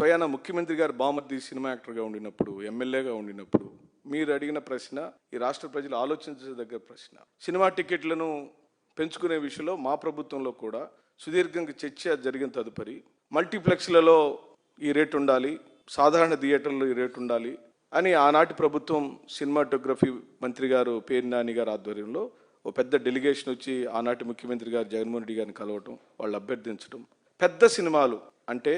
స్వయాన ముఖ్యమంత్రి గారు బామర్ది సినిమా యాక్టర్గా ఉండినప్పుడు ఎమ్మెల్యేగా ఉండినప్పుడు మీరు అడిగిన ప్రశ్న ఈ రాష్ట్ర ప్రజలు ఆలోచించదగ్గ ప్రశ్న. సినిమా టికెట్లను పెంచుకునే విషయంలో మా ప్రభుత్వంలో కూడా సుదీర్ఘంగా చర్చ జరిగిన తదుపరి మల్టీప్లెక్స్లలో ఈ రేటు ఉండాలి సాధారణ థియేటర్లో ఈ రేటు ఉండాలి అని ఆనాటి ప్రభుత్వం సినిమాటోగ్రఫీ మంత్రి గారు పేరు నాని గారు ఆధ్వర్యంలో ఓ పెద్ద డెలిగేషన్ వచ్చి ఆనాటి ముఖ్యమంత్రి గారు జగన్మోహన్ రెడ్డి గారిని కలవటం వాళ్ళు అభ్యర్థించడం పెద్ద సినిమాలు అంటే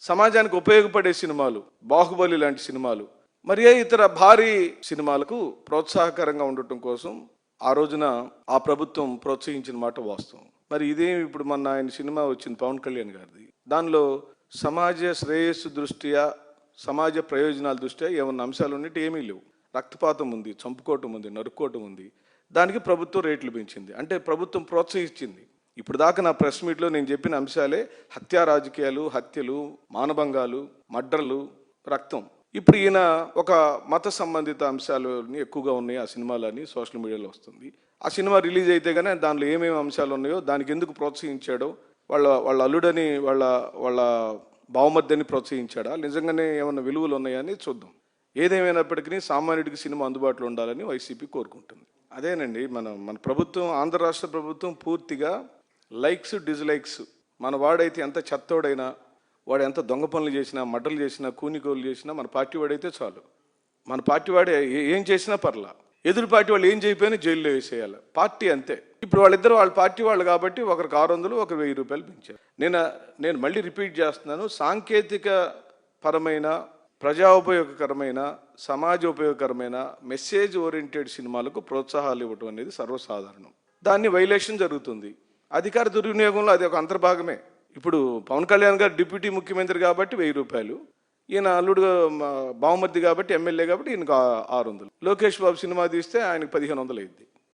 సమాజానికి ఉపయోగపడే సినిమాలు బాహుబలి లాంటి సినిమాలు మరి ఇతర భారీ సినిమాలకు ప్రోత్సాహకరంగా ఉండటం కోసం ఆ రోజున ఆ ప్రభుత్వం ప్రోత్సహించిన మాట వాస్తవం. మరి ఇదేం ఇప్పుడు మొన్న ఆయన సినిమా వచ్చింది పవన్ కళ్యాణ్ గారిది. దానిలో సమాజ శ్రేయస్సు దృష్ట్యా సమాజ ప్రయోజనాల దృష్ట్యా ఏమన్నా అంశాలు ఉన్నట్టు ఏమీ లేవు. రక్తపాతం ఉంది చంపుకోవటం ఉంది నరుక్కోవటం ఉంది. దానికి ప్రభుత్వం రేట్లు పెంచింది. అంటే ప్రభుత్వం ప్రోత్సహించింది. ఇప్పుడు దాకా నా ప్రెస్ మీట్లో నేను చెప్పిన అంశాలే హత్యా రాజకీయాలు హత్యలు మానభంగాలు మడ్రలు రక్తం. ఇప్పుడు ఈయన ఒక మత సంబంధిత అంశాలు ఎక్కువగా ఉన్నాయి ఆ సినిమాలని సోషల్ మీడియాలో వస్తుంది. ఆ సినిమా రిలీజ్ అయితే కానీ దానిలో ఏమేమి అంశాలు ఉన్నాయో దానికి ఎందుకు ప్రోత్సహించాడో వాళ్ళ వాళ్ళ అల్లుడని వాళ్ళ వాళ్ళ బావమర్దని ప్రోత్సహించాడా నిజంగానే ఏమైనా విలువలు ఉన్నాయని చూద్దాం. ఏదేమైనప్పటికీ సామాన్యుడికి సినిమా అందుబాటులో ఉండాలని వైసీపీ కోరుకుంటుంది. అదేనండి మన మన ప్రభుత్వం ఆంధ్ర రాష్ట్ర ప్రభుత్వం పూర్తిగా లైక్స్ డిజ్లైక్స్ మన వాడైతే ఎంత చెత్తోడైనా వాడు ఎంత దొంగ పనులు చేసినా మడ్డలు చేసినా కూనికోలు చేసినా మన పార్టీ వాడైతే చాలు. మన పార్టీ వాడే ఏం చేసినా పర్లా. ఎదురు పార్టీ వాళ్ళు ఏం చేయకపోయినా జైల్లో వేసేయాలి. పార్టీ అంతే. ఇప్పుడు వాళ్ళిద్దరు వాళ్ళ పార్టీ వాళ్ళు కాబట్టి ఒకరికి ఆరు వందలు ఒకరు వెయ్యి రూపాయలు పెంచారు. నేను నేను మళ్ళీ రిపీట్ చేస్తున్నాను. సాంకేతిక పరమైన ప్రజా ఉపయోగకరమైన సమాజ ఉపయోగకరమైన మెసేజ్ ఓరియంటెడ్ సినిమాలకు ప్రోత్సాహాలు ఇవ్వటం అనేది సర్వసాధారణం. దాన్ని వైలేషన్ జరుగుతుంది. అధికార దుర్వినియోగంలో అది ఒక అంతర్భాగమే. ఇప్పుడు పవన్ కళ్యాణ్ గారు డిప్యూటీ ముఖ్యమంత్రి కాబట్టి వెయ్యి రూపాయలు ఈయన అల్లుడు బావమర్ది కాబట్టి ఎమ్మెల్యే కాబట్టి ఈయనకు ఆరు వందలు. లోకేష్ బాబు సినిమా తీస్తే ఆయనకు పదిహేను వందలు అయింది